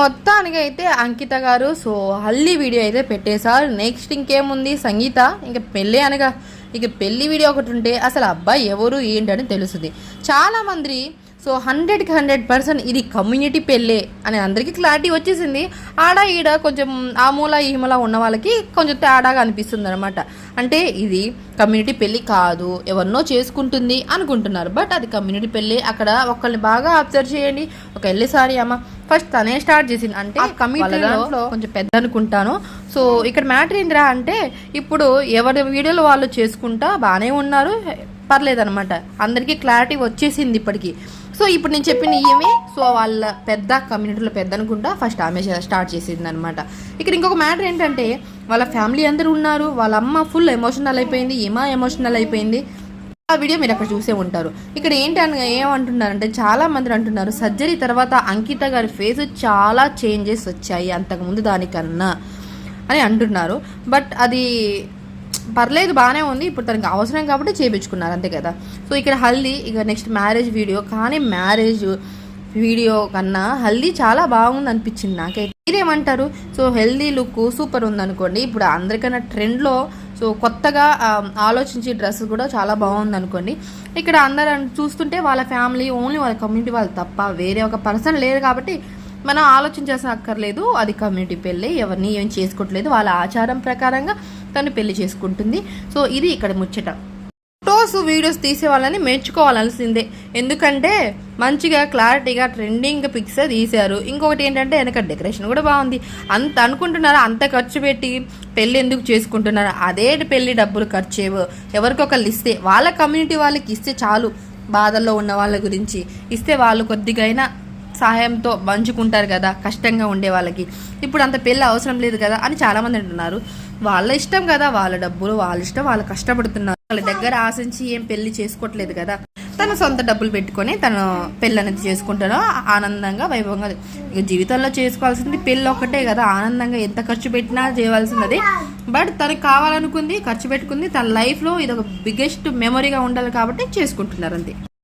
మొత్తానికైతే అయితే అంకిత గారు సో హల్లీ వీడియో అయితే పెట్టేశారు. నెక్స్ట్ ఇంకేముంది? సంగీత. ఇంకా పెళ్ళి అనగా ఇక పెళ్ళి వీడియో ఒకటి ఉంటే అసలు అబ్బాయి ఎవరు ఏంటని తెలుస్తుంది చాలా మంది సో హండ్రెడ్కి హండ్రెడ్ పర్సెంట్ ఇది కమ్యూనిటీ పెళ్ళే అని అందరికీ క్లారిటీ వచ్చేసింది. ఆడ ఈడ కొంచెం ఆ మూల ఈ మూల ఉన్న వాళ్ళకి కొంచెం తేడాగా అనిపిస్తుంది అనమాట అంటే ఇది కమ్యూనిటీ పెళ్ళి కాదు ఎవరినో చేసుకుంటుంది అనుకుంటున్నారు. బట్ అది కమ్యూనిటీ పెళ్ళి. అక్కడ ఒకళ్ళని బాగా అబ్జర్వ్ చేయండి. ఒక వెళ్ళేసారి అమ్మ. ఫస్ట్ తనే స్టార్ట్ చేసింది. అంటే కమ్యూనిటీలో కొంచెం పెద్ద అనుకుంటాను. సో ఇక్కడ మ్యాటర్ ఏంటిరా అంటే ఇప్పుడు ఎవరి వీడియోలు వాళ్ళు చేసుకుంటా బాగానే ఉన్నారు పర్లేదనమాట అందరికీ క్లారిటీ వచ్చేసింది ఇప్పటికీ. సో ఇప్పుడు నేను చెప్పిన ఈమె సో వాళ్ళ పెద్ద కమ్యూనిటీలో పెద్ద అనుకుంటా ఫస్ట్ ఆమె స్టార్ట్ చేసింది అనమాట ఇక్కడ ఇంకొక మ్యాటర్ ఏంటంటే వాళ్ళ ఫ్యామిలీ అందరూ ఉన్నారు వాళ్ళ అమ్మ ఫుల్ ఎమోషనల్ అయిపోయింది ఏమా ఎమోషనల్ అయిపోయింది. ఆ వీడియో మీరు అక్కడ చూసే ఉంటారు. ఇక్కడ ఏంటి అని ఏమంటున్నారంటే చాలా మంది అంటున్నారు సర్జరీ తర్వాత అంకిత గారి ఫేస్ చాలా చేంజెస్ వచ్చాయి అంతకుముందు దానికన్నా. అని అంటున్నారు. బట్ అది పర్లేదు బాగానే ఉంది. ఇప్పుడు తనకి అవసరం కాబట్టి చేయించుకున్నారు అంతే కదా. సో ఇక్కడ హల్దీ ఇక నెక్స్ట్ మ్యారేజ్ వీడియో కానీ మ్యారేజ్ వీడియో కన్నా హల్దీ చాలా బాగుంది అనిపించింది నాకైతే. మీరేమంటారు? సో హెల్దీ లుక్ సూపర్ ఉంది అనుకోండి ఇప్పుడు అందరికన్నా ట్రెండ్లో సో కొత్తగా ఆలోచించే ఆలోచించి డ్రెస్ కూడా చాలా బాగుంది అనుకోండి ఇక్కడ అందరూ చూస్తుంటే వాళ్ళ ఫ్యామిలీ ఓన్లీ వాళ్ళ కమ్యూనిటీ వాళ్ళు తప్ప వేరే ఒక పర్సన్ లేరు కాబట్టి మనం ఆలోచించాల్సిన అక్కర్లేదు. అది కమ్యూనిటీ పెళ్ళి. ఎవరిని ఏం చేసుకోవట్లేదు. వాళ్ళ ఆచారం ప్రకారంగా తను పెళ్ళి చేసుకుంటుంది. సో ఇది ఇక్కడ ముచ్చట. ఫొటోస్ వీడియోస్ తీసే వాళ్ళని మెచ్చుకోవాల్సిందే. ఎందుకంటే మంచిగా క్లారిటీగా ట్రెండింగ్ పిక్స్ తీశారు. ఇంకొకటి ఏంటంటే వెనక డెకరేషన్ కూడా బాగుంది. అంత అనుకుంటున్నారా? అంత ఖర్చు పెట్టి పెళ్ళి ఎందుకు చేసుకుంటున్నారు? అదే పెళ్ళి డబ్బులు ఖర్చు ఎవరికొకళ్ళు ఇస్తే వాళ్ళ కమ్యూనిటీ వాళ్ళకి ఇస్తే చాలు. బాధల్లో ఉన్న వాళ్ళ గురించి ఇస్తే వాళ్ళు కొద్దిగైనా సహాయంతో పంచుకుంటారు కదా కష్టంగా ఉండే వాళ్ళకి. ఇప్పుడు అంత పెళ్ళి అవసరం లేదు కదా అని చాలామంది అంటున్నారు. వాళ్ళ ఇష్టం కదా వాళ్ళ డబ్బులు వాళ్ళ ఇష్టం వాళ్ళు కష్టపడుతున్నారు. వాళ్ళ దగ్గర ఆశించి ఏం పెళ్ళి చేసుకోవట్లేదు కదా. తన సొంత డబ్బులు పెట్టుకొని తను పెళ్ళి అనేది చేసుకుంటారో ఆనందంగా వైభవంగా ఇక జీవితంలో చేసుకోవాల్సింది పెళ్ళి ఒక్కటే కదా. ఆనందంగా ఎంత ఖర్చు పెట్టినా చేయవలసినది. బట్ తనకు కావాలనుకుంది ఖర్చు పెట్టుకుంది తన లైఫ్లో ఇది ఒక బిగ్గెస్ట్ మెమొరీగా ఉండాలి కాబట్టి చేసుకుంటున్నారు అంతే.